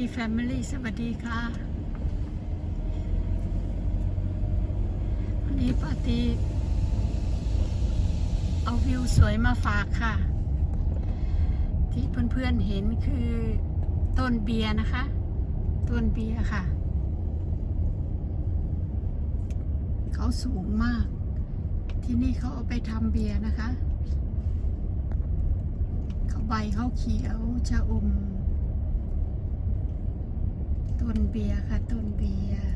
ตีแฟมิลี่สวัสดีค่ะ วันนี้ปาตีเอาวิวสวยมาฝากค่ะ ที่เพื่อนๆเห็นคือต้นเบียร์นะคะ ต้นเบียร์ค่ะ เขาสูงมาก ที่นี่เขาเอาไปทำเบียร์นะคะ เขาใบเขาเขียวชะอม ต้นเบียร์ค่ะต้นเบียร์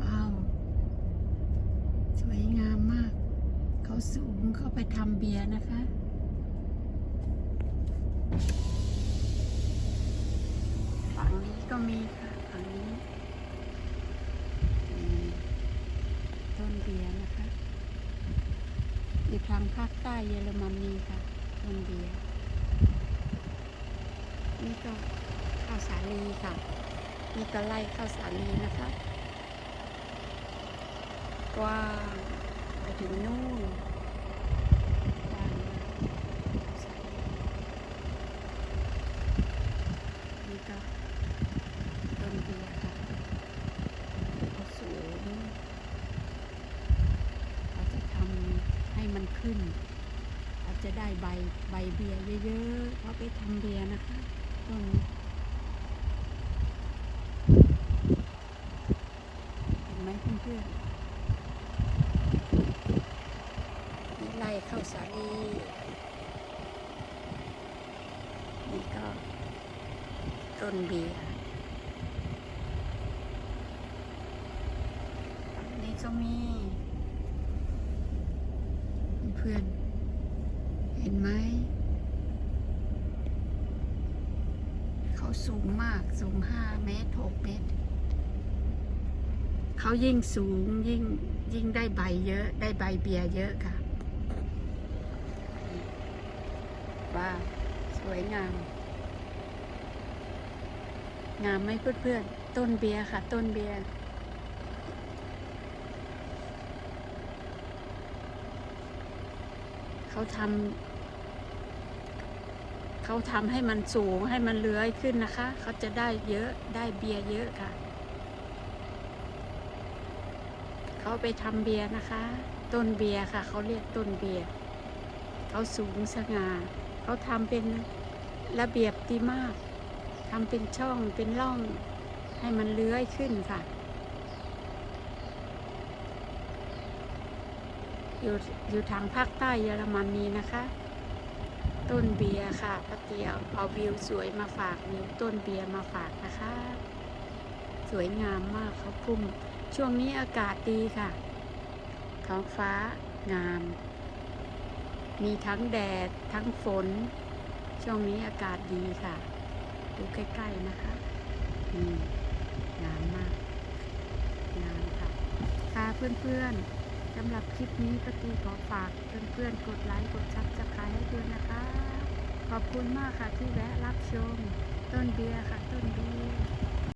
ว้าว สวยงามมาก เขาสูงเขาไปทำเบียร์นะคะฝั่งนี้ก็มีค่ะฝั่งนี้ต้นเบียร์นะคะอยู่ทางภาคใต้เยอรมนีค่ะต้นเบียร์นี่ก็ ข้าวสาลีค่ะนี่ก็ไล่ข้าวสาลีนะคะกว้างไปถึงนู่นกว้างมากนี่ก็ต้นเบียร์ค่ะเขาสูงเราจะทำให้มันขึ้นเราจะได้ใบใบเบียร์เยอะๆเขาะไปทำเบียร์นะคะต้นนี้เห็นไห พื่อนนี่ไล่เข้าสาลีนี่ก็ต้นเบียร์นี้ก็มี เพื่อน เห็นไหม เขาสูงมาก สูงห้าเมตรหกเมตร เขายิ่งสูงยิ่งยิ่งได้ใบเยอะ ได้ใบเบียร์เยอะค่ะว้าวสวยงาม งามไหมเพื่อนๆต้นเบียร์ค่ะ ต้นเบียร์เขาทำเขาทำให้มันสูงให้มันเลื้อยขึ้นนะคะ เขาจะได้เยอะได้เบียร์เยอะค่ะ เขาไปทำเบียร์นะคะ ต้นเบียร์ค่ะ เขาเรียกต้นเบียร์เขาสูงสง่าเขาทำเป็นระเบียบดีมากทำเป็นช่องเป็นร่องให้มันเลื้อยขึ้นค่ะ อยู่อยู่ทางภาคใต้เยอรมนีนะคะ ต้นเบียร์ค่ะป้าเตียวเอาวิวสวยมาฝากวิวต้นเบียร์มาฝากนะคะ สวยงามมากเขาพุ่ม ช่วงนี้อากาศดีค่ะ ท้องฟ้างาม มีทั้งแดดทั้งฝน ช่วงนี้อากาศดีค่ะ ดูใกล้ๆนะคะอืมงามมาก งามค่ะ ค่ะเพื่อนๆสำหรับคลิปนี้ปฏิขอฝากเพื่อนๆกดไลค์กดซับสไครต์ให้ด้วยนะคะ ขอบคุณมากค่ะที่แวะรับชม ต้นเบียร์ค่ะ ต้นเบียร์